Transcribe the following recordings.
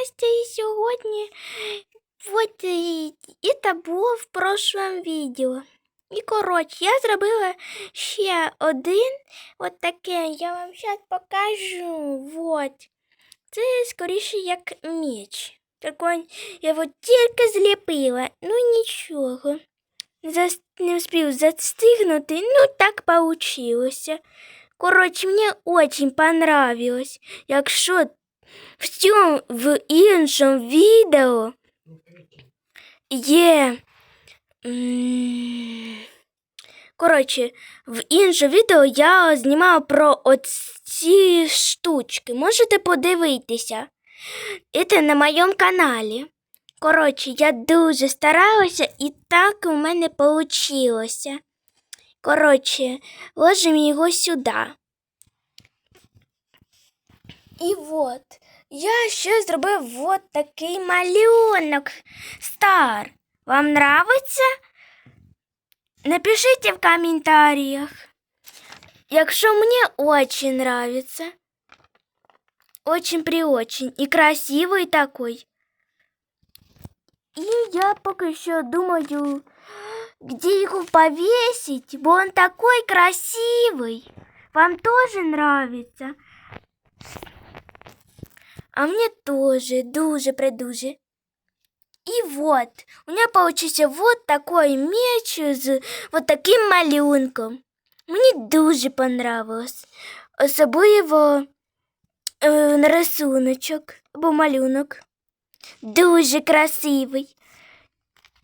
Настя і сьогодні от і, і це було в прошлом відео. І коротше, я зробила ще один от таке, я вам зараз покажу. Вот. Це скоріше як меч. Такой я от тільки зліпила, ну нічого. Зас... Не встиг застигнути, ну так получилося. Коротше, мені очень понравилось. Якщо в цьому в іншому відео є. Коротше, в іншому відео я знімала про оці штучки. Можете подивитися. Це на моєму каналі. Коротше, я дуже старалася і так у мене вийшло. Коротше, ложимо його сюди. І от, я ще зробив от такий малюнок. Стар. Вам нравиться? Напишіть в коментарях. Якщо мені очень нравится. Очень при очень. И красивый такой. И я пока що думаю, где его повесить, бо он такой красивый. Вам тоже нравится? А мне тоже, дуже придуже. И вот, у меня получился вот такой меч з вот таким малюнком. Мені дуже понравилось. Особливо е, рисуночок або малюнок. Дуже красивий.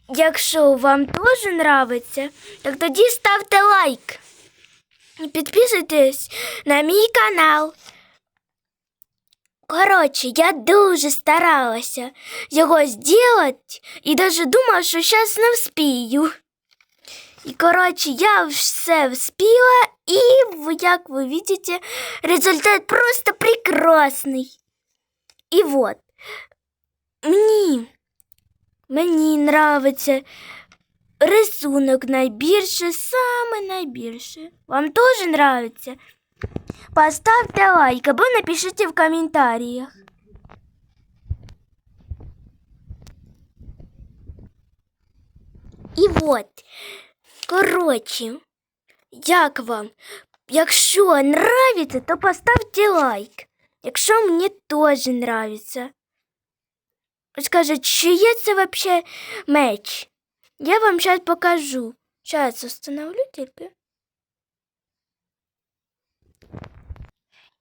Якщо вам теж нравиться, так тоді ставте лайк. І підписуйтесь на мій канал. Коротше, я дуже старалася його зробити і навіть думала, що зараз не вспію. І, коротше, я все вспіла, і, в- як ви бачите, результат просто прекрасний. І от, мені, мені нравиться рисунок найбільше, саме найбільше. Вам теж нравиться? Поставьте лайк або напишите в комментариях. І от, коротше, як вам? Якщо нравится, то поставте лайк. Якщо мені теж нравится. Скажіть, чи є це вообще меч? Я вам сейчас покажу. Сейчас установлю тільки.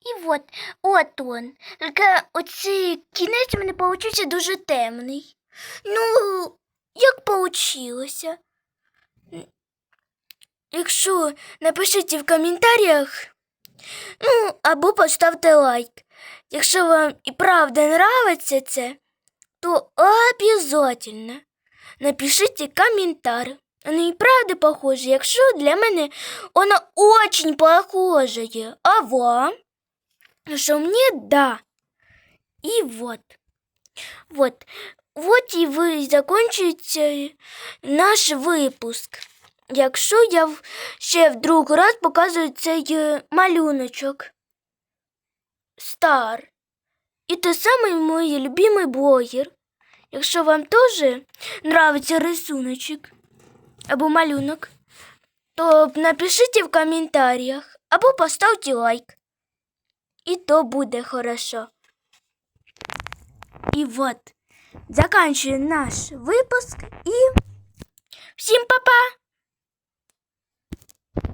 І от, от он. Тільки оцей кінець у мене получився дуже темний. Ну, як получилося? Якщо напишіть в коментарях, ну, або поставте лайк. Якщо вам і правда нравиться це, то обязательно напишите комментарий. Оно и правда похоже, якщо для мене оно очень похоже. А вам? Что мне да. И вот. Вот. Вот и ви закінчується наш випуск. Якщо я ще в другий раз показую цей е, малюночок. Стар. І той самий мій любимий блогер. Якщо вам теж нравиться рисуночок або малюнок, то напишіть в коментарях або поставте лайк. И то буде хорошо. И вот, заканчиваем наш выпуск и всем пока!